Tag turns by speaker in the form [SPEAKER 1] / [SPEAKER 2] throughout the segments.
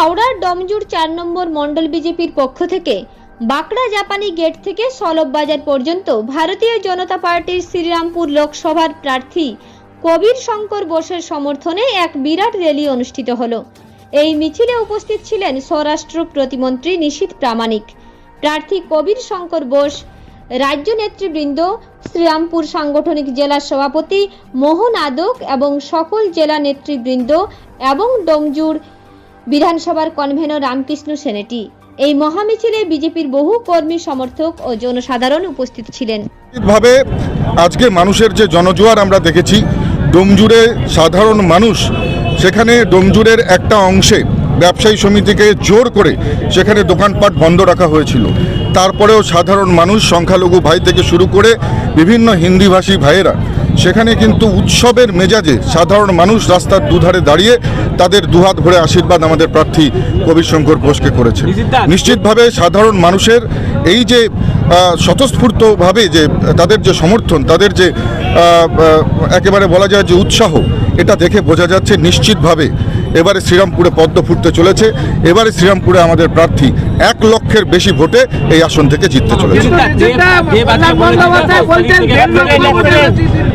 [SPEAKER 1] হাওড়ার ডমজুর চার নম্বর মণ্ডল বিজেপির পক্ষ থেকে বাঁকড়া জাপানি গেট থেকে সলব বাজার পর্যন্ত ভারতীয় জনতা পার্টির শ্রীরামপুর লোকসভার প্রার্থী কবির শঙ্কর বোসের সমর্থনে এক বিরাট র্যালি অনুষ্ঠিত হল। এই মিছিলে উপস্থিত ছিলেন স্বরাষ্ট্র প্রতিমন্ত্রী নিশীথ প্রামাণিক, প্রার্থী কবির শঙ্কর বোস, রাজ্য নেতৃবৃন্দ, শ্রীরামপুর সাংগঠনিক জেলা সভাপতি মোহন আদক এবং সকল জেলা নেতৃবৃন্দ এবং ডমজুর বিধানসভার কনভেনর রামকৃষ্ণ সেনেটি। এই মহামিছিলে বিজেপির বহু কর্মী সমর্থক ও জনসাধারণ উপস্থিত ছিলেন।
[SPEAKER 2] ভাবে আজকে মানুষের যে জনজোয়ার আমরা দেখেছি, ডোমজুড়ে সাধারণ মানুষ সেখানে ডোমজুড়ের একটা অংশে ব্যবসায়ী সমিতিকে জোর করে সেখানে দোকানপাট বন্ধ রাখা হয়েছিল। তারপরেও সাধারণ মানুষ সংখ্যালঘু ভাই থেকে শুরু করে বিভিন্ন হিন্দিভাষী ভাইয়েরা সেখানে কিন্তু উৎসবের মেজাজে সাধারণ মানুষ রাস্তার দুধারে দাঁড়িয়ে তাদের দুহাত ভরে আশীর্বাদ আমাদের প্রার্থী কবির শঙ্কর ঘোষকে করেছে। নিশ্চিতভাবে। সাধারণ মানুষের এই যে স্বতঃস্ফূর্তভাবে যে তাদের যে সমর্থন তাদের যে একেবারে বলা যায় যে উৎসাহ এটা দেখে বোঝা যাচ্ছে নিশ্চিতভাবে এবারে শ্রীরামপুরে পদ্ম ফুটতে চলেছে। এবারে শ্রীরামপুরে আমাদের প্রার্থী এক লক্ষের বেশি ভোটে এই আসন থেকে জিততে চলেছে।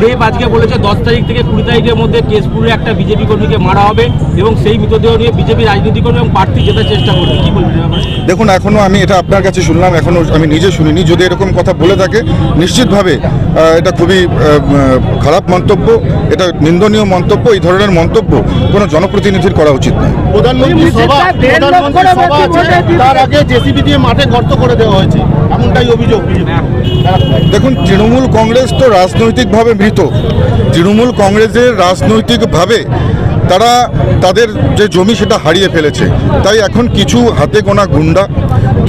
[SPEAKER 3] দেব আজকে বলেছে দশ তারিখ থেকে কুড়ি তারিখের মধ্যে কেশপুরে একটা বিজেপি কর্মীকে মারা হবে এবং সেই মৃতদেহ নিয়ে বিজেপি রাজনীতি করবে এবং প্রার্থী জেতার চেষ্টা করবে। কি বলবেন
[SPEAKER 2] দেখুন এখনও আমি এটা আপনার কাছে শুনলাম এখনও আমি নিজে শুনিনি। যদি এরকম কথা বলে থাকে নিশ্চিতভাবে এটা খুবই খারাপ মন্তব্য এটা নিন্দনীয় মন্তব্য এই ধরনের মন্তব্য কোনো জনপ্রতিনিধির করা উচিত নয়।
[SPEAKER 4] প্রধানমন্ত্রী সভা প্রধানমন্ত্রী সভা আছে তার আগে জেসিবি দিয়ে মাঠে গর্ত করে দেওয়া হয়েছে। এমনটাই অভিযোগ।
[SPEAKER 2] দেখুন, তৃণমূল কংগ্রেস তো রাজনৈতিকভাবে মৃত। তৃণমূল কংগ্রেসের রাজনৈতিকভাবে তারা তাদের যে জমি সেটা হারিয়ে ফেলেছে। তাই এখন কিছু হাতে গোনা গুন্ডা,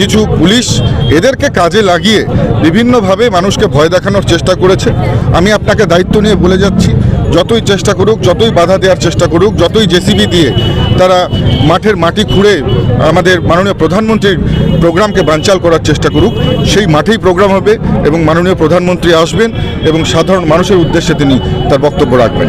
[SPEAKER 2] কিছু পুলিশ এদেরকে কাজে লাগিয়ে বিভিন্নভাবে মানুষকে ভয় দেখানোর চেষ্টা করেছে। আমি আপনাকে দায়িত্ব নিয়ে বলে যাচ্ছি যতই চেষ্টা করুক, যতই বাধা দেওয়ার চেষ্টা করুক, যতই জেসিবি দিয়ে তারা মাঠের মাটি খুঁড়ে আমাদের মাননীয় প্রধানমন্ত্রীর প্রোগ্রামকে বাঞ্চাল করার চেষ্টা করুক, সেই মাঠেই প্রোগ্রাম হবে এবং মাননীয় প্রধানমন্ত্রী আসবেন এবং সাধারণ মানুষের উদ্দেশ্যে তিনি তার বক্তব্য রাখবেন।